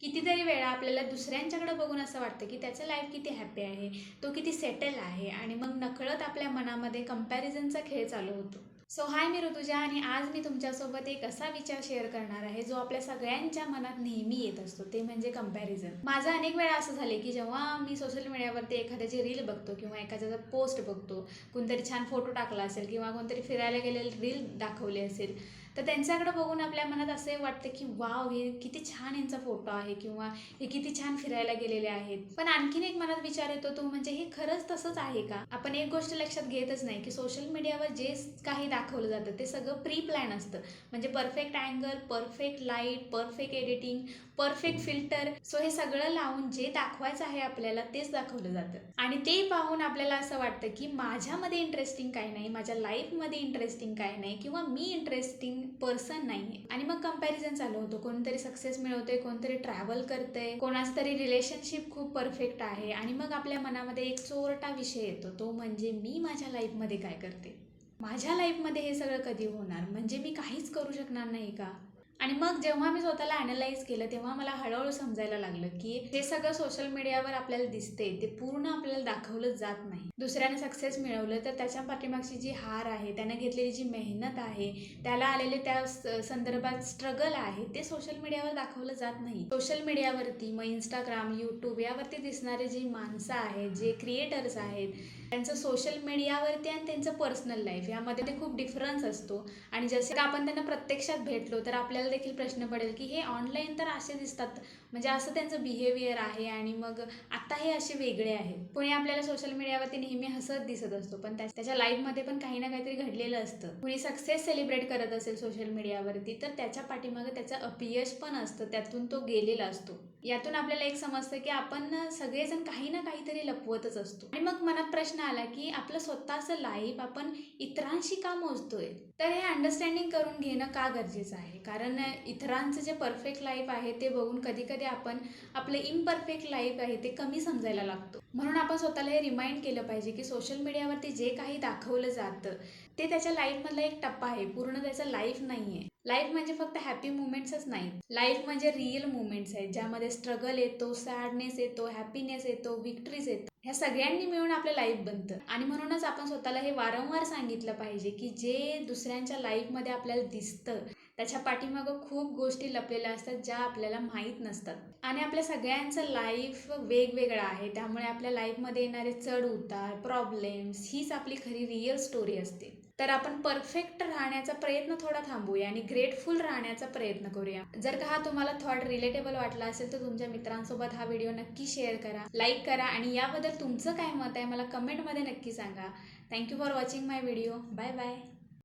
कितीतरी वेळा आपल्याला दुसऱ्यांच्याकडे बघून असं वाटतं की त्याचं लाईफ किती हॅपी आहे तो किती सेटल आहे आणि मग नकळत आपल्या मनामध्ये कंपॅरिझनचा खेळ चालू होतो. सो हाय मी ऋतुजा आणि आज मी तुमच्यासोबत एक असा विचार शेअर करणार आहे जो आपल्या सगळ्यांच्या मनात नेहमी येत असतो ते म्हणजे कंपॅरिझन माझं अनेक वेळा असं झाले की जेव्हा मी सोशल मीडियावरती एखाद्याची रील बघतो किंवा एखाद्याचा पोस्ट बघतो कोणतरी छान फोटो टाकला असेल किंवा कोणतरी फिरायला गेलेली रील दाखवली असेल तर त्यांच्याकडे बघून आपल्या मनात असे वाटतं की वाव हे किती छान यांचा फोटो आहे किंवा हे किती छान फिरायला गेलेले आहेत. पण आणखीन एक मनात विचार येतो तो म्हणजे हे खरंच तसंच आहे का? आपण एक गोष्ट लक्षात घेतच नाही की सोशल मीडियावर जे काही दाखवलं जातं ते सगळं प्री प्लॅन असतं. म्हणजे perfect angle perfect light perfect editing perfect filter. So हे सगळं लावून जे दाखवायचं आहे आपल्याला तेच दाखवलं जातं. आणि ते पाहून आपल्याला असं वाटतं की माझ्यामध्ये इंटरेस्टिंग काय नाही माझ्या लाईफमध्ये इंटरेस्टिंग काय नाही किंवा मी इंटरेस्टिंग पर्सन नाही आणि मग कंपॅरिझन चालू होतो. कोणतरी सक्सेस मिळवते कोणतरी ट्रॅव्हल करते कोणाच तरी रिलेशनशिप खूप परफेक्ट आहे. आणि मग आपल्या मनामध्ये एक चोरटा विषय येतो. तो म्हणजे मी माझ्या लाईफमध्ये काय करते? माझ्या लाईफमध्ये हे सगळं कधी होणार? म्हणजे मी काहीच करू शकणार नाही का? आणि मग जेव्हा मी स्वतःला अॅनलाइज केलं तेव्हा मला हळूहळू समजायला लागलं की हे सगळं सोशल मीडियावर आपल्याला दिसते ते पूर्ण आपल्याला दाखवलं जात नाही. दुसऱ्याने सक्सेस मिळवलं तर त्याच्या पाठीमागची जी हार आहे त्याने घेतलेली जी मेहनत आहे त्याला आलेले त्या संदर्भात स्ट्रगल आहे ते सोशल मीडियावर दाखवलं जात नाही. सोशल मीडियावरती मग इंस्टाग्राम यूट्यूब यावरती दिसणारे जी माणसं आहेत जे क्रिएटर्स आहेत त्यांचं सोशल मीडियावरती आणि त्यांचं पर्सनल लाईफ यामध्ये ते खूप डिफरन्स असतो. आणि जसे आपण त्यांना प्रत्यक्षात भेटलो तर आपल्याला देखील प्रश्न पडेल की हे ऑनलाईन तर असे दिसतात. म्हणजे असं त्यांचं बिहेवियर आहे आणि मग आता हे असे वेगळे आहेत कोणी आपल्याला सोशल मीडियावरती नेहमी हसत दिसत असतो पण त्याच्या लाईफमध्ये पण काही ना काहीतरी घडलेलं असतं. कोणी सक्सेस सेलिब्रेट करत असेल सोशल मीडियावरती तर त्याच्या पाठीमागे त्याचं अपयश पण असतं त्यातून तो गेलेला असतो. यातून आपल्याला एक समजतं की आपण सगळेजण काही ना काहीतरी लपवतच असतो. आणि मग मनात प्रश्न आला की आपलं स्वतःचं लाईफ आपण इतरांशी का मोजतोय? तर हे अंडरस्टँडिंग करून घेणं का गरजेचं आहे? कारण इतरांचं जे परफेक्ट लाईफ आहे ते बघून कधी कधी आपण आपलं इम्परफेक्ट लाईफ आहे ते कमी समजायला लागतो. म्हणून आपण स्वतःला हे रिमाइंड केलं पाहिजे की सोशल मीडियावरती जे काही दाखवलं जातं ते त्याच्या लाईफमधला एक टप्पा आहे. पूर्ण त्याचं लाईफ नाही आहे लाईफ म्हणजे फक्त हॅपी मुमेंट्सच नाही. लाईफ म्हणजे रिअल मुमेंट्स आहेत ज्यामध्ये स्ट्रगल येतो सॅडनेस येतो हॅपीनेस येतो विक्ट्रीज येतो. ह्या सगळ्यांनी मिळून आपलं लाईफ बनतं. आणि म्हणूनच आपण स्वतःला हे वारंवार सांगितलं पाहिजे की जे दुसऱ्यांच्या लाईफमध्ये आपल्याला दिसतं त्याच्या पाठीमागं खूप गोष्टी लपलेल्या असतात ज्या आपल्याला माहीत नसतात. आणि आपल्या सगळ्यांचं लाईफ वेगवेगळं आहे. त्यामुळे आपल्या लाईफमध्ये येणारे चढ उतार प्रॉब्लेम्स हीच आपली खरी रिअल स्टोरी असते. तर आपण परफेक्ट राहण्याचा प्रयत्न थोडा थांबूया आणि ग्रेटफुल राहण्याचा प्रयत्न करूया. जर का हा तुम्हाला थॉट रिलेटेबल वाटला असेल तर तुमच्या मित्रांसोबत हा व्हिडिओ नक्की शेअर करा लाईक करा आणि याबद्दल तुमचं काय मत आहे मला कमेंटमध्ये नक्की सांगा. Thank you for watching my video bye bye